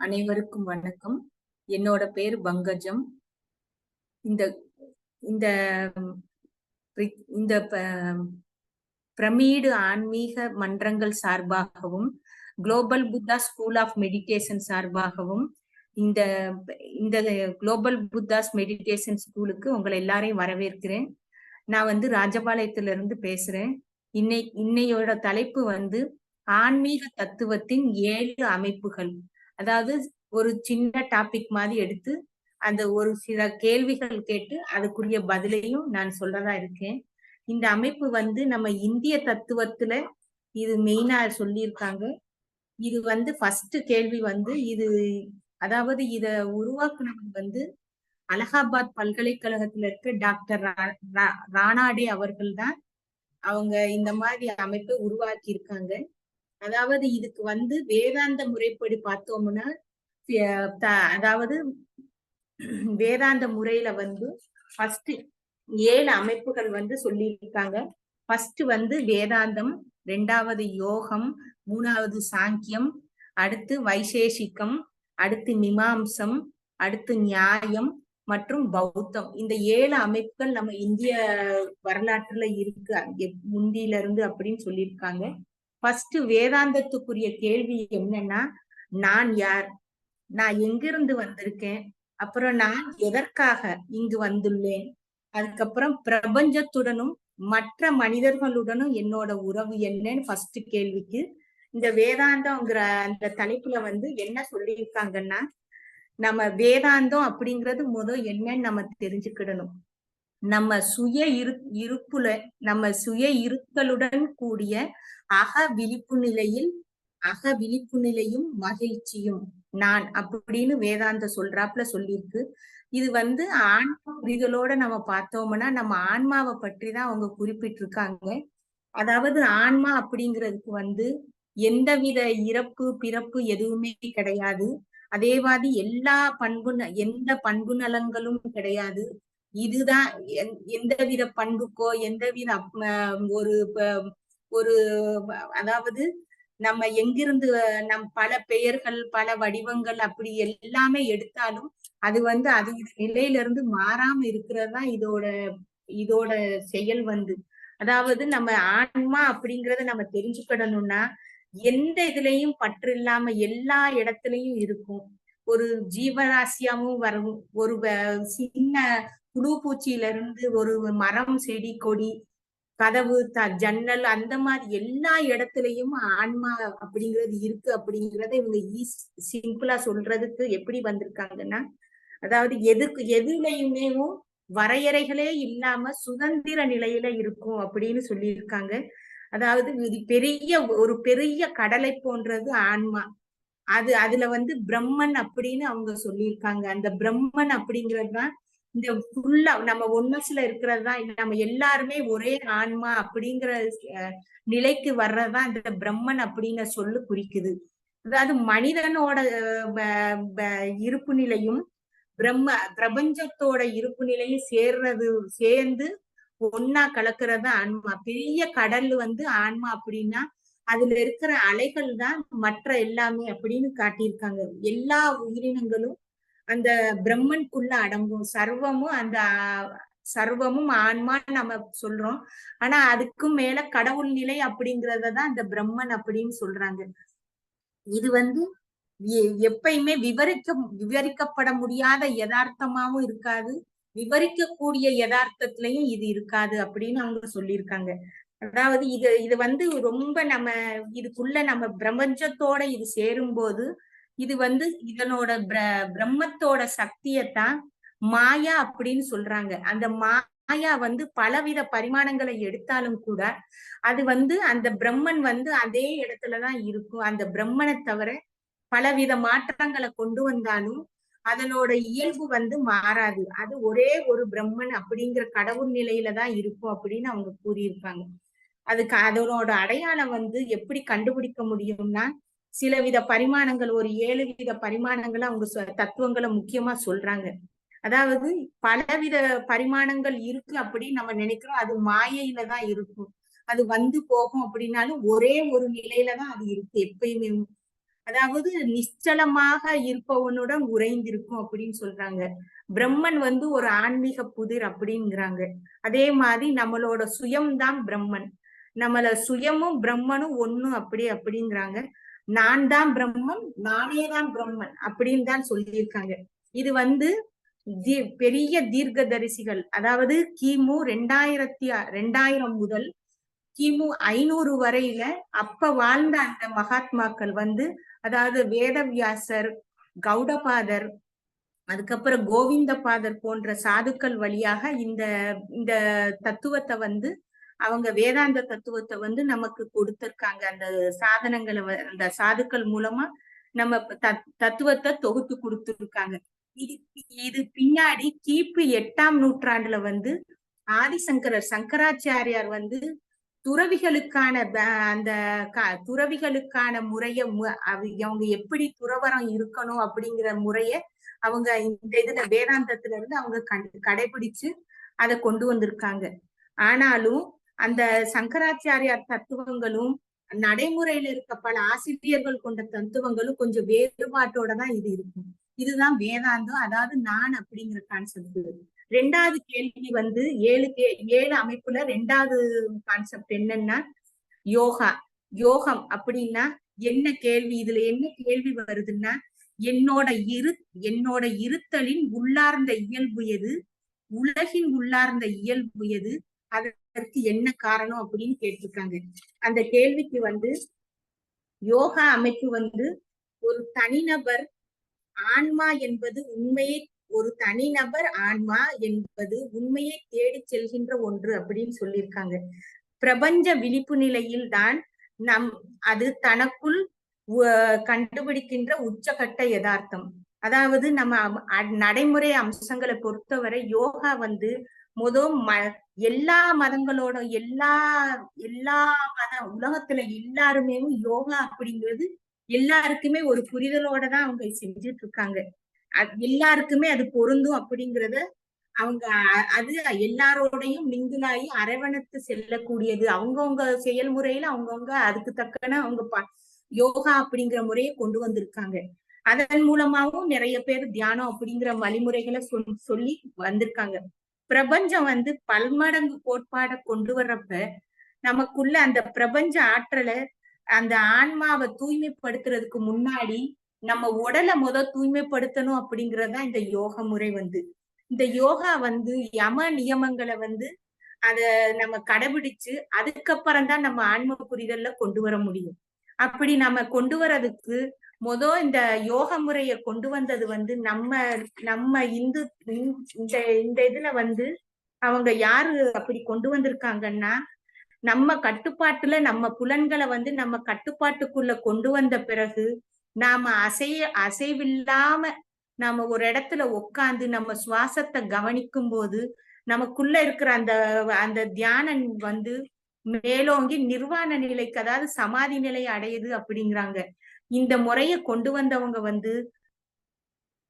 அனைவருக்கும் வணக்கம். என்னோட பேர் பங்கஜம். இந்த இந்த இந்த ப- பிரமீடு ஆன்மீக மன்றங்கள் சார்பாகவும் global Buddha school of meditation சார்பாகவும் இந்த இந்த குளோபல் புத்தாஸ் மெடிடேஷன் ஸ்கூலுக்கு உங்களை எல்லாரையும் வரவேற்கிறேன். நான் வந்து ராஜபாளையத்துல இருந்து பேசுறேன். இன்னை இன்னையோட தலைப்பு வந்து ஆன்மீக தத்துவத்தின் ஏழு அமைப்புகள். அதாவது ஒரு சின்ன டாபிக் மாதிரி எடுத்து அந்த ஒரு சில கேள்விகள் கேட்டு அதுக்குரிய பதிலையும் நான் சொல்றதா இருக்கேன். இந்த அமைப்பு வந்து நம்ம இந்திய தத்துவத்துல இது மெயினா சொல்லியிருக்காங்க. இது வந்து ஃபர்ஸ்ட் கேள்வி வந்து இது அதாவது இத உருவாக்குனவங்க வந்து அலகாபாத் பல்கலைக்கழகத்துல இருக்க டாக்டர் ரா- ரா- அவர்கள் தான் அவங்க இந்த மாதிரி அமைப்பை உருவாக்கி இருக்காங்க அதாவது இதுக்கு வந்து வேதாந்த முறைப்படி பார்த்தோம்னா த- அதாவது வேதாந்த முறையில வந்து ஃபர்ஸ்ட் ஏழு அமைப்புகள் வந்து சொல்லியிருக்காங்க. ஃபர்ஸ்ட் வந்து வேதாந்தம் ரெண்டாவது யோகம் மூணாவது சாங்கியம் அடுத்து வைசேஷிகம் அடுத்து மீமாம்சம் அடுத்து நியாயம் மற்றும் பௌத்தம். இந்த ஏழு அமைப்புகள் நம்ம இந்திய வரலாற்றுல இருக்கு. எப்- முந்தியில இருந்து அப்படின்னு சொல்லியிருக்காங்க. ஃபர்ஸ்ட் வேதாந்தத்துக்குரிய கேள்வி என்னன்னா நான் யார்? நான் எங்கிருந்து வந்திருக்கேன்? அப்புறம் நான் எதற்காக இங்கு வந்துள்ளேன்? அதுக்கப்புறம் பிரபஞ்சத்துடனும் மற்ற மனிதர்களுடனும் என்னோட உறவு என்னன்னு ஃபர்ஸ்ட் கேள்விக்கு இந்த வேதாந்தம்ங்கிற அந்த தலைப்புல வந்து என்ன சொல்லியிருக்காங்கன்னா நம்ம வேதாந்தம் அப்படிங்கிறது முதல் என்னன்னு நம்ம தெரிஞ்சுக்கிடணும். நம்ம சுய இரு இருப்புல நம்ம சுய இருத்தலுடன் கூடிய அக விழிப்பு நிலையில் அக விழிப்பு நிலையும் மகிழ்ச்சியும். நான் அப்படின்னு வேதாந்த சொல்றாப்புல சொல்லியிருக்கு. இது வந்து ஆன்ம புரிதலோட நம்ம பார்த்தோம்னா நம்ம ஆன்மாவை பற்றி தான் அவங்க குறிப்பிட்டிருக்காங்க. அதாவது ஆன்மா அப்படிங்கிறதுக்கு வந்து எந்தவித இறப்பு பிறப்பு எதுவுமே கிடையாது. அதே மாதிரி எல்லா பண்பு ந- எந்த பண்பு நலங்களும் கிடையாது. இதுதான் எந்- எந்தவித பண்புக்கோ எந்தவித அப்- ஒரு ஒரு அதாவது நம்ம எங்கிருந்து நம் பல பெயர்கள் பல வடிவங்கள் அப்படி எல்லாமே எடுத்தாலும் அது வந்து அது நிலையில இருந்து மாறாம இருக்கிறதா இதோட இதோட செயல் வந்து. அதாவது நம்ம ஆன்மா அப்படிங்கறத நம்ம தெரிஞ்சுக்கிடணும்னா எந்த இதுலயும் பற்று இல்லாம எல்லா இடத்துலயும் இருக்கும். ஒரு ஜீவராசியாவும் வரும். ஒரு வ- சின்ன புழு பூச்சியில இருந்து ஒரு மரம் செடி கொடி கதவு த ஜன்னல் அந்த மாதிரி எல்லா இடத்துலயும் ஆன்மா அப்படிங்கிறது இருக்கு அப்படிங்கறத இவங்க ஈஸ் சிம்பிளா சொல்றதுக்கு எப்படி வந்திருக்காங்கன்னா அதாவது எதுக்கு எதுலையுமே வரையறைகளே இல்லாம சுதந்திர நிலையில இருக்கும் அப்படின்னு சொல்லியிருக்காங்க. அதாவது இது பெரிய ஒரு பெரிய கடலை போன்றது ஆன்மா. அது அதுல வந்து பிரம்மன் அப்படின்னு அவங்க சொல்லியிருக்காங்க. அந்த பிரம்மன் அப்படிங்கிறது தான் இந்த ஃபுல்லா நம்ம ஒன்னஸ்ல இருக்கிறது தான் நம்ம எல்லாருமே ஒரே ஆன்மா அப்படிங்கிற அஹ், நிலைக்கு வர்றதுதான் இந்த பிரம்மன் அப்படின்னு சொல்லு குறிக்குது. அதாவது மனிதனோட ப- ப- இருப்பு நிலையும் பிரம்ம பிரபஞ்சத்தோட இருப்பு நிலையும் சேர்றது சேர்ந்து ஒன்னா கலக்கிறது ஆன்மா. பெரிய கடல் வந்து ஆன்மா அப்படின்னா அதுல இருக்கிற அலைகள் தான் மற்ற எல்லாமே அப்படின்னு காட்டியிருக்காங்க. எல்லா உயிரினங்களும் அந்த பிரம்மனுக்குள்ள அடங்கும். சர்வமும் அந்த சர்வமும் ஆன்மா நம்ம சொல்றோம். ஆனா அதுக்கும் மேல கடவுள் நிலை அப்படிங்கறத தான் அந்த பிரம்மன் அப்படின்னு சொல்றாங்க. இது வந்து எ- எப்பயுமே விவரிக்க விவரிக்கப்பட முடியாத யதார்த்தமாவும் இருக்காது. விவரிக்கக்கூடிய யதார்த்தத்திலையும் இது இருக்காது அப்படின்னு அவங்க சொல்லியிருக்காங்க. அதாவது இது இது வந்து ரொம்ப நம்ம இதுக்குள்ள நம்ம பிரபஞ்சத்தோட இது சேரும்போது இது வந்து இதனோட பிர- பிரம்மத்தோட சக்தியத்தான் மாயா அப்படின்னு சொல்றாங்க. அந்த மாயா வந்து பலவித பரிமாணங்களை எடுத்தாலும் கூட அது வந்து அந்த பிரம்மன் வந்து அதே இடத்துலதான் இருக்கும். அந்த பிரம்மனை தவிர பலவித மாற்றங்களை கொண்டு வந்தாலும் அதனோட இயல்பு வந்து மாறாது. அது ஒரே ஒரு பிரம்மன் அப்படிங்கிற கடவுள் நிலையில தான் இருக்கும் அப்படின்னு அவங்க கூறியிருப்பாங்க அதுக்கு அதனோட அடையாளம் வந்து எப்படி கண்டுபிடிக்க முடியும்னா சில வித பரிமாணங்கள் ஒரு ஏழு வித பரிமாணங்களை அவங்க சொ- தத்துவங்களை முக்கியமா சொல்றாங்க. அதாவது பலவித பரிமாணங்கள் இருக்கு அப்படின்னு நம்ம நினைக்கிறோம். அது மாயையில தான் இருக்கும். அது வந்து போகும் அப்படின்னாலும் ஒரே ஒரு நிலையில தான் அது இருக்கு எப்பயுமே. அதாவது நிச்சலமாக இருப்பவனுடன் உறைந்திருக்கும் அப்படின்னு சொல்றாங்க. பிரம்மன் வந்து ஒரு ஆன்மீக புதிர் அப்படிங்கிறாங்க. அதே மாதிரி நம்மளோட சுயம்தான் பிரம்மன். நம்மள சுயமும் பிரம்மனும் ஒண்ணு அப்படி அப்படிங்கிறாங்க. நான் தான் பிரம்மன் நானே தான் பிரம்மன் அப்படின்னு தான் சொல்லியிருக்காங்க. இது வந்து பெரிய தீர்க்கதரிசிகள் அதாவது கிமு ரெண்டாயிரத்தி ரெண்டாயிரம் முதல் கிமு ஐநூறு வரையில அப்ப வாழ்ந்த அந்த மகாத்மாக்கள் வந்து அதாவது வேதவியாசர் கௌடபாதர் அதுக்கப்புறம் கோவிந்தபாதர் போன்ற சாதுக்கள் வழியாக இந்த இந்த தத்துவத்தை வந்து அவங்க வேதாந்த தத்துவத்தை வந்து நமக்கு கொடுத்திருக்காங்க. அந்த சாதனங்களை அந்த சாதுக்கள் மூலமா நம்ம தத்துவத்தை தொகுத்து கொடுத்துருக்காங்க. இது இது பின்னாடி கிபி எட்டாம் நூற்றாண்டுல வந்து ஆதிசங்கரர் சங்கராச்சாரியார் வந்து துறவிகளுக்கான அந்த துறவிகளுக்கான முறைய அவங்க எப்படி துறவரம் இருக்கணும் அப்படிங்கிற முறைய அவங்க இந்த இதுல வேதாந்தத்துல இருந்து அவங்க கடைபிடிச்சு அதை கொண்டு வந்திருக்காங்க. ஆனாலும் அந்த சங்கராச்சாரியார் தத்துவங்களும் நடைமுறையில இருக்க பல ஆசிரியர்கள் கொண்ட தத்துவங்களும் கொஞ்சம் வேறுபாட்டோட தான் இது இருக்கும். இதுதான் வேதாந்தம் அதாவது நான் அப்படிங்கிற கான்செப்ட் ரெண்டாவது கேள்வி வந்து ஏழு கே ஏழு அமைப்புல ரெண்டாவது கான்செப்ட் என்னன்னா யோகா. யோகம் அப்படின்னா என்ன கேள்வி? இதுல என்ன கேள்வி வருதுன்னா என்னோட இரு என்னோட இருத்தலின் உள்ளார்ந்த இயல்பு எது? உலகின் உள்ளார்ந்த இயல்பு எது? அதற்கு என்ன காரணம் அப்படின்னு கேட்டிருக்காங்க. அந்த கேள்விக்கு வந்து யோகா அமைப்பு வந்து ஒரு தனிநபர் ஆன்மா என்பது உண்மையை ஒரு தனிநபர் ஆன்மா என்பது உண்மையை தேடி செல்கின்ற ஒன்று அப்படின்னு சொல்லியிருக்காங்க. பிரபஞ்ச விழிப்பு நிலையில் தான் நம் அது தனக்குள் கண்டுபிடிக்கின்ற உச்சகட்ட யதார்த்தம். அதாவது நம்ம நடைமுறை அம்சங்களை பொறுத்தவரை யோகா வந்து முதல் ம எல்லா மதங்களோட எல்லா எல்லா மத உலகத்துல எல்லாருமே யோகா அப்படிங்கிறது எல்லாருக்குமே ஒரு புரிதலோட தான் அவங்க செஞ்சுட்டு இருக்காங்க எல்லாருக்குமே அது பொருந்தும் அப்படிங்கறத அவங்க அது எல்லாரோடையும் மிங்கிலாகி அரவணைத்து செல்லக்கூடியது. அவங்கவுங்க செயல்முறையில அவங்கவுங்க அதுக்கு தக்கன அவங்க யோகா அப்படிங்கிற முறையை கொண்டு வந்திருக்காங்க. அதன் மூலமாவும் நிறைய பேர் தியானம் அப்படிங்கிற வழிமுறைகளை சொல்லி வந்திருக்காங்க. பிரபஞ்சம் வந்து பல்மடங்கு கோட்பாடை கொண்டு வர்றப்ப நமக்குள்ள அந்த பிரபஞ்ச ஆற்றலை அந்த ஆன்மாவை தூய்மைப்படுத்துறதுக்கு முன்னாடி நம்ம உடலை முத தூய்மைப்படுத்தணும் அப்படிங்கறதுதான் இந்த யோக முறை வந்து. இந்த யோகா வந்து யம நியமங்களை வந்து அத நம்ம கடைபிடிச்சு அதுக்கப்புறம் தான் நம்ம ஆன்ம புரிதல்ல கொண்டு வர முடியும். அப்படி நம்ம கொண்டு வர்றதுக்கு மொத இந்த யோக முறைய கொண்டு வந்தது வந்து நம்ம நம்ம இந்து இந்த இந்த இதுல வந்து அவங்க யாரு அப்படி கொண்டு வந்திருக்காங்கன்னா நம்ம கட்டுப்பாட்டுல நம்ம புலன்களை வந்து நம்ம கட்டுப்பாட்டுக்குள்ள கொண்டு வந்த பிறகு நாம அசைய அசைவில்லாம நாம ஒரு இடத்துல உட்காந்து நம்ம சுவாசத்தை கவனிக்கும் போது நமக்குள்ள இருக்கிற அந்த அந்த தியானம் வந்து மேலோங்கி நிர்வாண நிலைக்கு அதாவது சமாதி நிலை அடையுது அப்படிங்கிறாங்க. இந்த முறைய கொண்டு வந்தவங்க வந்து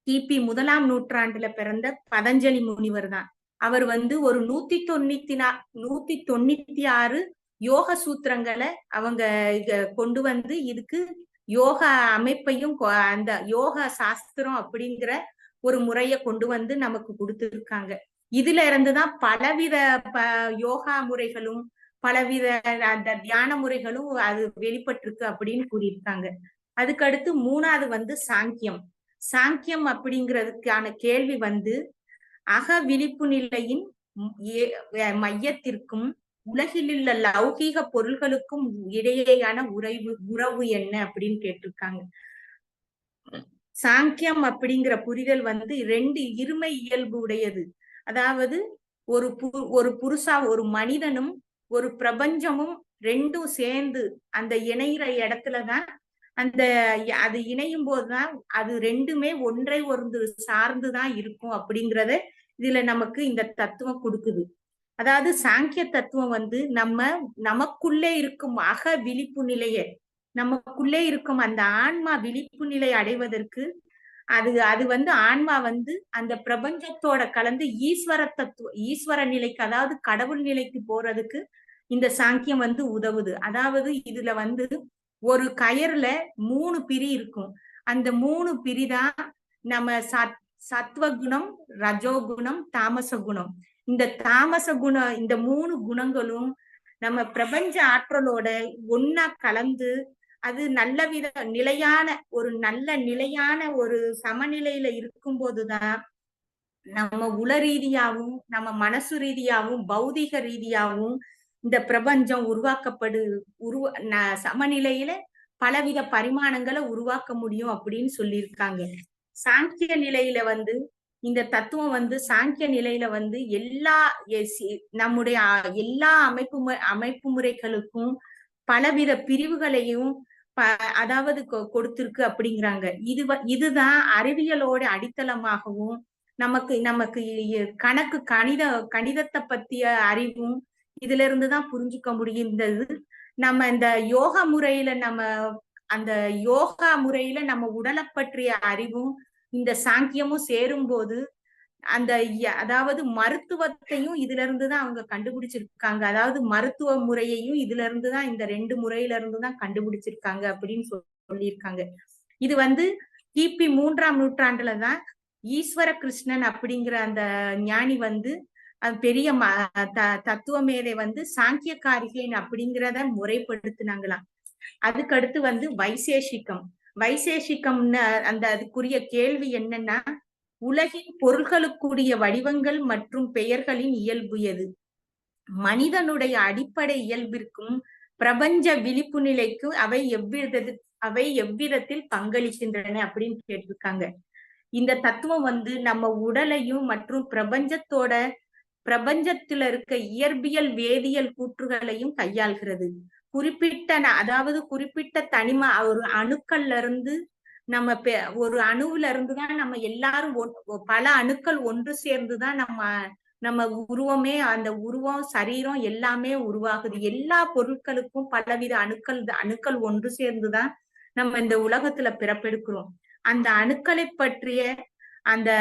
கிபி முதலாம் நூற்றாண்டுல பிறந்த பதஞ்சலி முனிவர் தான். அவர் வந்து ஒரு நூத்தி தொண்ணூத்தி நா நூத்தி தொண்ணூத்தி ஆறு யோக சூத்திரங்களை அவங்க கொண்டு வந்து இதுக்கு யோகா அமைப்பையும் அந்த யோகா சாஸ்திரம் அப்படிங்கிற ஒரு முறைய கொண்டு வந்து நமக்கு கொடுத்துருக்காங்க. இதுல இருந்துதான் பலவித யோகா முறைகளும் பலவித அந்த தியான முறைகளும் அது வெளிப்பட்டிருக்கு அப்படின்னு கூறியிருக்காங்க. அதுக்கடுத்து மூணாவது வந்து சாங்கியம். சாங்கியம் அப்படிங்கிறதுக்கான கேள்வி வந்து அக விழிப்பு நிலையின் மையத்திற்கும் உலகில் உள்ள லௌகீக பொருள்களுக்கும் இடையேயான உறவு உறவு என்ன அப்படின்னு கேட்டிருக்காங்க. சாங்கியம் அப்படிங்கிற புரிதல் வந்து ரெண்டு இருமை இயல்பு உடையது. அதாவது ஒரு பு ஒரு புருஷா ஒரு மனிதனும் ஒரு பிரபஞ்சமும் ரெண்டும் சேர்ந்து அந்த இணைகிற இடத்துலதான் அந்த அது இணையும் போதுதான் அது ரெண்டுமே ஒன்றை ஒன்று சார்ந்துதான் இருக்கும் அப்படிங்கறத இதுல நமக்கு இந்த தத்துவம் கொடுக்குது. அதாவது சாங்கிய தத்துவம் வந்து நம்ம நமக்குள்ளே இருக்கும் அக விழிப்பு நிலைய நமக்குள்ளே இருக்கும் அந்த ஆன்மா விழிப்பு நிலை அடைவதற்கு அது அது வந்து ஆன்மா வந்து அந்த பிரபஞ்சத்தோட கலந்து ஈஸ்வர தத்துவ ஈஸ்வர நிலைக்கு அதாவது கடவுள் நிலைக்கு போறதுக்கு இந்த சாங்கியம் வந்து உதவுது. அதாவது இதுல வந்து ஒரு கயர்ல மூணு பிரி இருக்கும். அந்த மூணு பிரிதான் நம்ம சத் சத்வகுணம் ரஜோகுணம் தாமச குணம் இந்த தாமச குணம் இந்த மூணு குணங்களும் நம்ம பிரபஞ்ச ஆற்றலோட ஒன்னா கலந்து அது நல்ல வித நிலையான ஒரு நல்ல நிலையான ஒரு சமநிலையில இருக்கும் போதுதான் நம்ம உள ரீதியாவும் நம்ம மனசு ரீதியாவும் பௌதிக ரீதியாவும் இந்த பிரபஞ்சம் உருவாக்கப்படு உருவ ந- சமநிலையில பலவித பரிமாணங்களை உருவாக்க முடியும் அப்படின்னு சொல்லியிருக்காங்க. சாங்கிய நிலையில வந்து இந்த தத்துவம் வந்து சாங்கிய நிலையில வந்து எல்லா நம்முடைய எல்லா அமைப்பு மு- அமைப்பு முறைகளுக்கும் பலவித பிரிவுகளையும் ப- அதாவது கொ- கொடுத்திருக்கு அப்படிங்கிறாங்க. இது வ- இதுதான் அறிவியலோட அடித்தளமாகவும் நமக்கு நமக்கு கணக்கு கணித கணிதத்தை பத்திய அறிவும் இதுல இருந்துதான் புரிஞ்சுக்க முடியுந்தது நம்ம இந்த யோகா முறையில நம்ம அந்த யோகா முறையில நம்ம உடலை பற்றிய அறிவும் இந்த சாங்கியமும் சேரும்போது அந்த ய- அதாவது மருத்துவத்தையும் இதுல இருந்துதான் அவங்க கண்டுபிடிச்சிருக்காங்க. அதாவது மருத்துவ முறையையும் இதுல இருந்துதான் இந்த ரெண்டு முறையில இருந்துதான் கண்டுபிடிச்சிருக்காங்க அப்படின்னு சொல்லியிருக்காங்க. இது வந்து கிபி மூன்றாம் நூற்றாண்டுல தான் ஈஸ்வர கிருஷ்ணன் அப்படிங்கிற அந்த ஞானி வந்து அது பெரிய ம- த- தத்துவ மேதை வந்து சாங்கிய அப்படிங்கிறத முறைப்படுத்தினாங்களாம். அதுக்கடுத்து வந்து வைசேஷிகம். வைசேஷிகம்னு அந்த அதுக்குரிய கேள்வி என்னன்னா உலகின் பொருள்களுக்குரிய வடிவங்கள் மற்றும் பெயர்களின் இயல்பு எது? மனிதனுடைய அடிப்படை இயல்பிற்கும் பிரபஞ்ச விழிப்பு நிலைக்கும் அவை எவ்வித அவை எவ்விதத்தில் பங்களிக்கின்றன அப்படின்னு கேட்டிருக்காங்க. இந்த தத்துவம் வந்து நம்ம உடலையும் மற்றும் பிரபஞ்சத்தோட பிரபஞ்சத்துல இருக்க இயற்பியல் வேதியியல் கூற்றுகளையும் கையாள்கிறது. குறிப்பிட்ட ந- அதாவது குறிப்பிட்ட தனிம ஒரு அணுக்கள்ல இருந்து நம்ம பெ- ஒரு அணுவுல இருந்துதான் நம்ம எல்லாரும் பல அணுக்கள் ஒன்று சேர்ந்துதான் நம்ம நம்ம உருவமே அந்த உருவம் சரீரம் எல்லாமே உருவாகுது. எல்லா பொருட்களுக்கும் பலவித அணுக்கள் அணுக்கள் ஒன்று சேர்ந்துதான் நம்ம இந்த உலகத்துல பிறப்பெடுக்கிறோம். அந்த அணுக்களை பற்றிய அந்த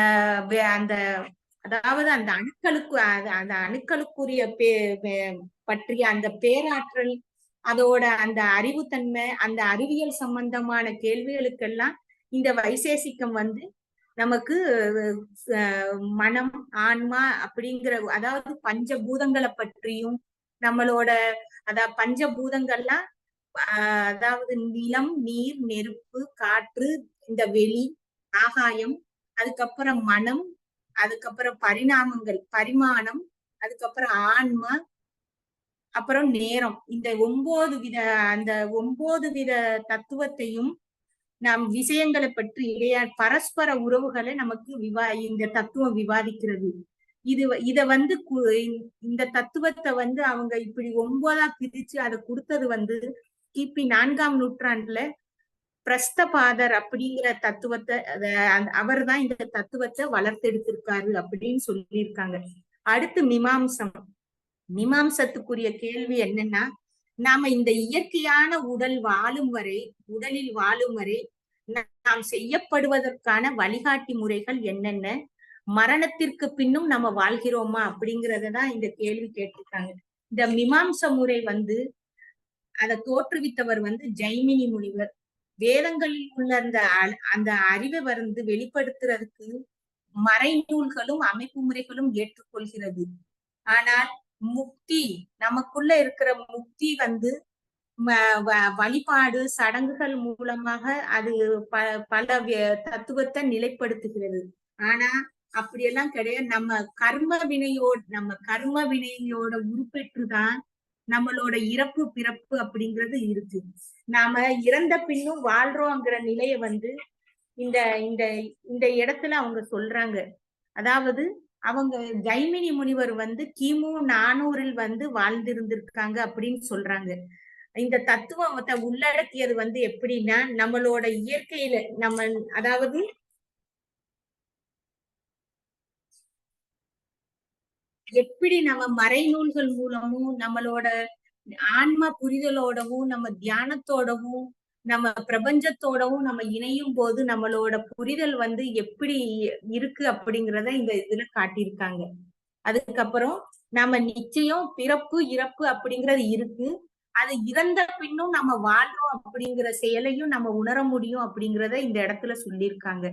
அந்த அதாவது அந்த அணுக்களுக்கு அந்த- அந்த அணுக்களுக்குரிய பே பற்றிய அந்த பேராற்றல் அதோட அந்த அறிவுத்தன்மை அந்த அறிவியல் சம்பந்தமான கேள்விகளுக்கெல்லாம் இந்த வைசேசிக்கம் வந்து நமக்கு மனம் ஆன்மா அப்படிங்கிற அதாவது பஞ்சபூதங்களை பற்றியும் நம்மளோட அதாவது பஞ்சபூதங்கள்லாம் ஆஹ், அதாவது நிலம் நீர் நெருப்பு காற்று இந்த வெளி ஆகாயம் அதுக்கப்புறம் மனம் அதுக்கப்புறம் பரிணாமங்கள் பரிமாணம் அதுக்கப்புறம் ஆன்மா அப்புறம் நேரம். இந்த ஒன்பது வித அந்த ஒன்பது வித தத்துவத்தையும் நாம் விஷயங்களை பற்றி இடையா பரஸ்பர உறவுகளை நமக்கு விவா இந்த தத்துவம் விவாதிக்கிறது. இது இத வந்து கு- இந்த தத்துவத்தை வந்து அவங்க இப்படி ஒன்பதா பிரிச்சு அதை கொடுத்தது வந்து கிபி நான்காம் நூற்றாண்டுல பிரஸ்தபாதர் அப்படிங்கிற தத்துவத்தை அவர் தான் இந்த தத்துவத்தை வளர்த்தெடுத்திருக்காரு அப்படின்னு சொல்லியிருக்காங்க. அடுத்து மீமாம்சம். மீமாம்சத்துக்குரிய கேள்வி என்னன்னா நாம இந்த இயற்கையான உடல் வாழும் வரை உடலில் வாழும் வரை நாம் செய்யப்படுவதற்கான வழிகாட்டி முறைகள் என்னென்ன? மரணத்திற்கு பின்னும் நம்ம வாழ்கிறோமா? அப்படிங்கறத தான் இந்த கேள்வி கேட்டிருக்காங்க. இந்த மீமாம்ச முறை வந்து அதை தோற்றுவித்தவர் வந்து ஜெய்மினி முனிவர். வேதங்களில் உள்ள அந்த அ- அந்த அறிவை வந்து வெளிப்படுத்துறதுக்கு மறைநூல்களும் அமைப்பு முறைகளும் ஏற்றுக்கொள்கிறது. ஆனால் முக்தி நமக்குள்ள இருக்கிற முக்தி வந்து வ- வழிபாடு சடங்குகள் மூலமாக அது ப பல வே- தத்துவத்தை நிலைப்படுத்துகிறது. ஆனா அப்படியெல்லாம் கிடையாது. நம்ம கர்ம வினையோட நம்ம கர்ம வினையோட உருப்பெற்றுதான் நம்மளோட இறப்பு பிறப்பு அப்படிங்கிறது இருக்கு. நாம இறந்த பின்னும் வாழ்றோங்கிற நிலைய வந்து இந்த இந்த இந்த இடத்துல அவங்க சொல்றாங்க. அதாவது அவங்க ஜைமினி முனிவர் வந்து கிமு நானூறில் வந்து வாழ்ந்திருந்திருக்காங்க அப்படின்னு சொல்றாங்க. இந்த தத்துவத்தை உள்ளடக்கியது வந்து எப்படின்னா நம்மளோட இயற்கையில நம்ம அதாவது எப்படி நம்ம மறைநூல்கள் மூலமும் நம்மளோட ஆன்ம புரிதலோடவும் நம்ம தியானத்தோடவும் நம்ம பிரபஞ்சத்தோடவும் நம்ம இணையும் போது நம்மளோட புரிதல் வந்து எப்படி இருக்கு அப்படிங்கிறத இந்த இதுல காட்டியிருக்காங்க. அதுக்கப்புறம் நம்ம நிச்சயம் பிறப்பு இறப்பு அப்படிங்கிறது இருக்கு. அது இறந்த பின்னும் நம்ம வாழ்றோம் அப்படிங்கிற செயலையும் நம்ம உணர முடியும் அப்படிங்கிறத இந்த இடத்துல சொல்லியிருக்காங்க.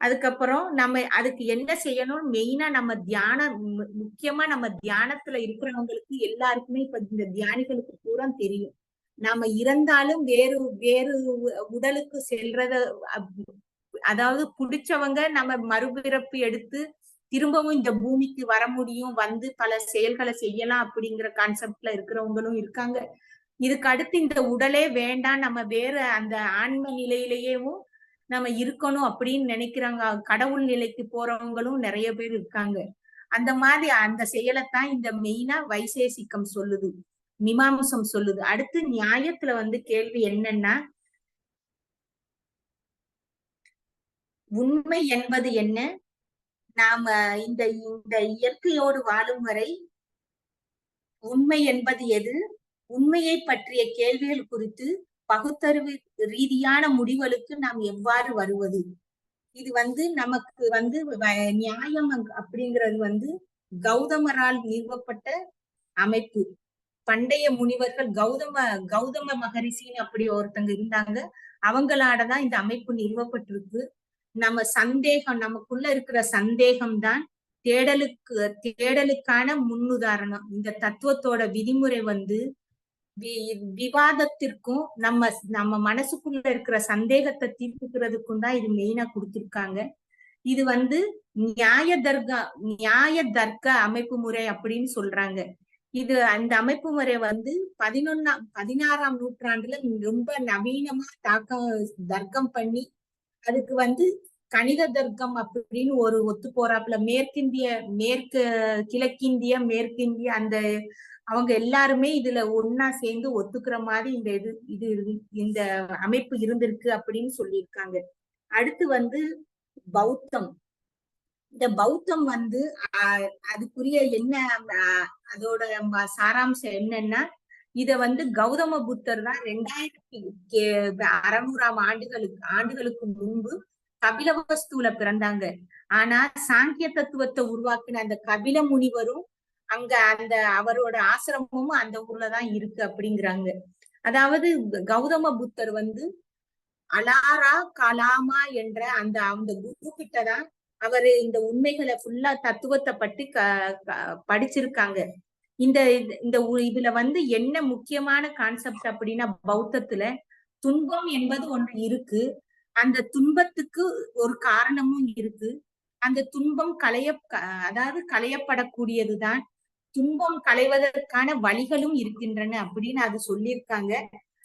அதுக்கப்புறம் நம்ம அதுக்கு என்ன செய்யணும்? மெயினா நம்ம தியானம் முக்கியமா நம்ம தியானத்துல இருக்கிறவங்களுக்கு எல்லாருக்குமே இப்ப இந்த தியானிகளுக்கு பூரா தெரியும். நாம இறந்தாலும் வேறு வேறு உடலுக்கு செல்றத அப்- அதாவது புடிச்சவங்க நம்ம மறுபிறப்பு எடுத்து திரும்பவும் இந்த பூமிக்கு வர முடியும் வந்து பல செயல்களை செய்யலாம் அப்படிங்கிற கான்செப்ட்ல இருக்கிறவங்களும் இருக்காங்க. இதுக்கு அடுத்து இந்த உடலே வேண்டாம் நம்ம வேற அந்த ஆன்ம நிலையிலேயேவும் நம்ம இருக்கணும் அப்படின்னு நினைக்கிறாங்க. கடவுள் நிலைக்கு போறவங்களும் நிறைய பேர் இருக்காங்க. அந்த மாதிரி அந்த செயலைத்தான் இந்த மெயினா வைசேசிக்கம் சொல்லுது. மீமாம்சம் சொல்லுது. அடுத்து நியாயத்துல வந்து கேள்வி என்னன்னா உண்மை என்பது என்ன? நாம இந்த இந்த இயற்கையோடு வாழும் வரை உண்மை என்பது எது? உண்மையை பற்றிய கேள்விகள் குறித்து பகுத்தறிவு ரீதியான முடிவுகளுக்கு நாம் எவ்வாறு வருவது? இது வந்து நமக்கு வந்து நியாயம் அப்படிங்கிறது வந்து கௌதமரால் நிறுவப்பட்ட அமைப்பு. பண்டைய முனிவர்கள் கௌதம கௌதம மகரிஷின்னு அப்படி ஒருத்தங்க இருந்தாங்க. அவங்களாலதான் இந்த அமைப்பு நிறுவப்பட்டிருக்கு. நம்ம சந்தேகம் நமக்குள்ள இருக்கிற சந்தேகம் தான் தேடலுக்கு தேடலுக்கான முன்னுதாரணம். இந்த தத்துவத்தோட விதிமுறை வந்து விவாதத்திற்கும் நம்ம நம்ம மனசுக்குள்ள இருக்கிற சந்தேகத்தை தீர்த்துக்கிறதுக்கும் தான் இது மெயினா கொடுத்திருக்காங்க. இது வந்து நியாய தர்கா நியாய தர்க்க அமைப்பு முறை அப்படின்னு சொல்றாங்க. இது அந்த அமைப்பு முறை வந்து பதினொன்னாம் பதினாறாம் நூற்றாண்டுல ரொம்ப நவீனமா தாக்கம் தர்க்கம் பண்ணி அதுக்கு வந்து கணித தர்க்கம் அப்படின்னு ஒரு ஒத்து போறாப்புல மேற்கிந்திய மேற்கு கிழக்கிந்திய மேற்கிந்திய அந்த அவங்க எல்லாருமே இதுல ஒன்னா சேர்ந்து ஒத்துக்கிற மாதிரி இந்த இது இது இந்த அமைப்பு இருந்திருக்கு அப்படின்னு சொல்லியிருக்காங்க. அடுத்து வந்து பௌத்தம். இந்த பௌத்தம் வந்து அதுக்குரிய என்ன அதோட சாராம்சம் என்னன்னா இத வந்து கௌதம புத்தர் தான் ரெண்டாயிரத்தி அறநூறாம் ஆண்டுகளுக்கு ஆண்டுகளுக்கு முன்பு கபிலவஸ்துல பிறந்தாங்க. ஆனா சாங்கிய தத்துவத்தை உருவாக்கின அந்த கபில முனிவரும் அங்க அந்த அவரோட ஆசிரமமும் அந்த ஊர்லதான் இருக்கு அப்படிங்கிறாங்க. அதாவது கௌதம புத்தர் வந்து அலாரா கலாமா என்ற அந்த அந்த குரு கிட்டதான் அவரு இந்த உண்மைகளை ஃபுல்லா தத்துவத்தை பற்றி க படிச்சிருக்காங்க. இந்த இது- இந்த இதுல வந்து என்ன முக்கியமான கான்செப்ட் அப்படின்னா பௌத்தத்துல துன்பம் என்பது ஒன்று இருக்கு. அந்த துன்பத்துக்கு ஒரு காரணமும் இருக்கு. அந்த துன்பம் களைய அதாவது களையப்படக்கூடியதுதான் துன்பம் களைவதற்கான வழிகளும் இருக்கின்றன அப்படின்னு அது சொல்லியிருக்காங்க.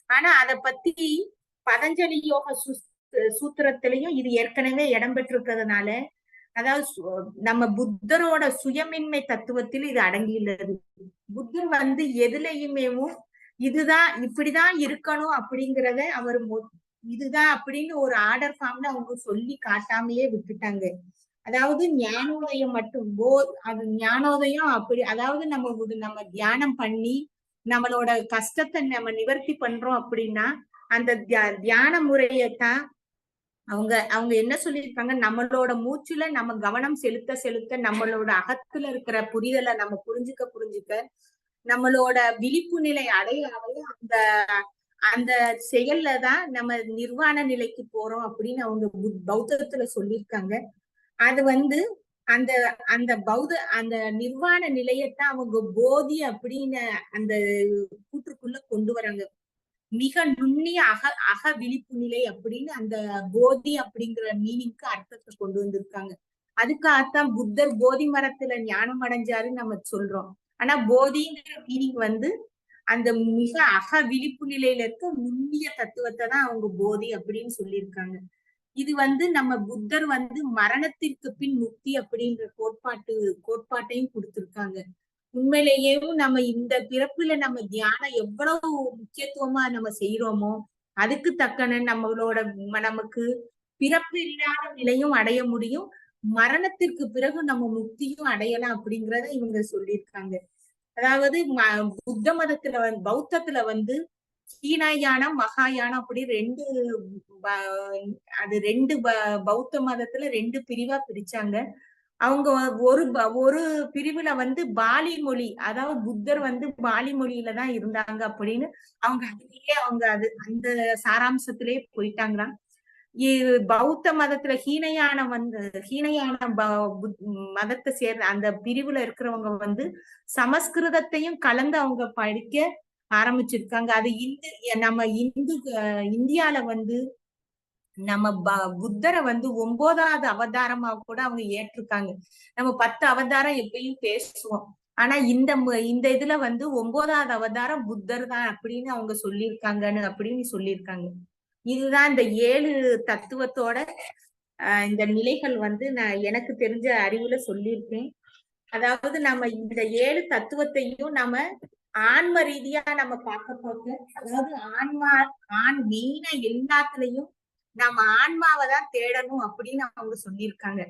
ஆனா அத பத்தி பதஞ்சலி யோக சூத்திரத்திலையும் இது ஏற்கனவே இடம்பெற்றிருக்கிறதுனால அதாவது நம்ம புத்தரோட சுயமின்மை தத்துவத்தில் இது அடங்கியுள்ளது. புத்தர் வந்து எதுலையுமேவும் இதுதான் இப்படிதான் இருக்கணும் அப்படிங்கிறத அவர் இதுதான் அப்படின்னு ஒரு ஆர்டர் ஃபார்ம்ல அவங்க சொல்லி காட்டாமையே விட்டுட்டாங்க. அதாவது ஞானோதயம் மட்டும் போ அது ஞானோதயம் அப்படி அதாவது நம்ம நம்ம தியானம் பண்ணி நம்மளோட கஷ்டத்தை நம்ம நிவர்த்தி பண்றோம் அப்படின்னா அந்த தியா- தியான முறையத்தான் அவங்க அவங்க என்ன சொல்லியிருக்காங்க? நம்மளோட மூச்சுல நம்ம கவனம் செலுத்த செலுத்த நம்மளோட அகத்துல இருக்கிற புரிதலை நம்ம புரிஞ்சுக்க புரிஞ்சுக்க நம்மளோட விழிப்பு நிலை அடைய அடைய அந்த அந்த செயல்ல தான் நம்ம நிர்வாண நிலைக்கு போறோம் அப்படின்னு அவங்க பௌத்தத்துல சொல்லியிருக்காங்க. அது வந்து அந்த அந்த பௌத்த அந்த நிர்வாண நிலையத்தான் அவங்க போதி அப்படின்னு அந்த கூற்றுக்குள்ள கொண்டு வராங்க. மிக நுண்ணிய அக அக விழிப்பு நிலை அப்படின்னு அந்த போதி அப்படிங்கிற மீனிங்க்கு அர்த்தத்தை கொண்டு வந்திருக்காங்க. அதுக்காகத்தான் புத்தர் போதி மரத்துல ஞானம் அடைஞ்சாருன்னு நம்ம சொல்றோம். ஆனா போதிங்கிற மீனிங் வந்து அந்த மிக அக விழிப்பு நிலையில இருக்க நுண்ணிய தத்துவத்தை தான் அவங்க போதி அப்படின்னு சொல்லியிருக்காங்க. இது வந்து நம்ம புத்தர் வந்து மரணத்திற்கு பின் முக்தி அப்படின்ற கோட்பாட்டு கோட்பாட்டையும் கொடுத்திருக்காங்க. உண்மையிலேயும் நம்ம இந்த பிறப்புல நம்ம தியானம் எவ்வளவு முக்கியத்துவமா நம்ம செய்யறோமோ அதுக்கு தக்கன நம்மளோட நமக்கு பிறப்பு இல்லாத நிலையும் அடைய முடியும். மரணத்திற்கு பிறகு நம்ம முக்தியும் அடையலாம் அப்படிங்கிறத இவங்க சொல்லியிருக்காங்க. அதாவது ம- புத்த மதத்துல வந்து பௌத்தத்துல வந்து ஹீனயானம் மகாயானம் அப்படி ரெண்டு அது ரெண்டு ப- பௌத்த மதத்துல ரெண்டு பிரிவா பிரிச்சாங்க. அவங்க ஒரு ப- ஒரு பிரிவுல வந்து பாலி மொழி அதாவது புத்தர் வந்து பாலி மொழியில தான் இருந்தாங்க அப்படின்னு அவங்க அதுலயே அவங்க அது அந்த சாராம்சத்திலே போயிட்டாங்களாம். இ- பௌத்த மதத்துல ஹீனயான வந்து ஹீனயான ப- புத்- மதத்தை சேர்ந்த அந்த பிரிவுல இருக்கிறவங்க வந்து சமஸ்கிருதத்தையும் கலந்து அவங்க படிக்க ஆரம்பிச்சிருக்காங்க. அது இந்து நம்ம இந்து இந்தியால வந்து நம்ம ப- புத்தரை வந்து ஒன்பதாவது அவதாரமா கூட அவங்க ஏற்றிருக்காங்க. நம்ம பத்து அவதாரம் எப்பயும் பேசுவோம். ஆனா இந்த இந்த இதுல வந்து ஒன்பதாவது அவதாரம் புத்தர் தான் அப்படின்னு அவங்க சொல்லியிருக்காங்கன்னு அப்படின்னு சொல்லியிருக்காங்க. இதுதான் இந்த ஏழு தத்துவத்தோட ஆஹ் இந்த நிலைகள் வந்து நான் எனக்கு தெரிஞ்ச அறிவுல சொல்லியிருக்கேன். அதாவது நம்ம இந்த ஏழு தத்துவத்தையும் நம்ம ஆன்ம ரீதியா நம்ம பார்க்க போக அதாவது ஆன்மா ஆண் மெயினா எல்லாத்துலயும் நம்ம ஆன்மாவை தான் தேடணும் அப்படின்னு அவங்க சொல்லியிருக்காங்க.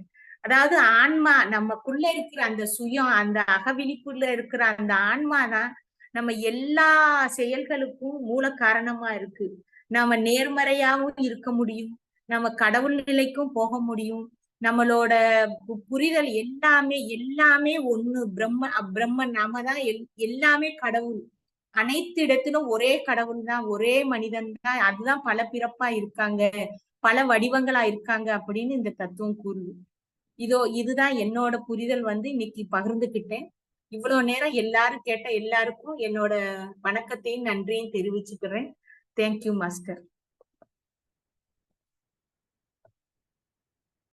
அதாவது ஆன்மா நமக்குள்ள இருக்கிற அந்த சுயம் அந்த அகவிழிப்புள்ள இருக்கிற அந்த ஆன்மா தான் நம்ம எல்லா செயல்களுக்கும் மூல காரணமா இருக்கு. நாம நேர்மறையாவும் இருக்க முடியும். நம்ம கடவுள் நிலைக்கும் போக முடியும். நம்மளோட புரிதல் எல்லாமே எல்லாமே ஒண்ணு. பிரம்ம பிரம்மன் நாம தான் எல்- எல்லாமே கடவுள். அனைத்து இடத்திலும் ஒரே கடவுள் தான். ஒரே மனிதன் தான். அதுதான் பல பிறப்பா இருக்காங்க. பல வடிவங்களா இருக்காங்க அப்படின்னு இந்த தத்துவம் கூறுது. இதோ இதுதான் என்னோட புரிதல் வந்து இன்னைக்கு பகிர்ந்துகிட்டேன். இவ்வளவு நேரம் எல்லாரும் கேட்ட எல்லாருக்கும் என்னோட வணக்கத்தையும் நன்றியும் தெரிவிச்சுக்கிறேன். Thank you master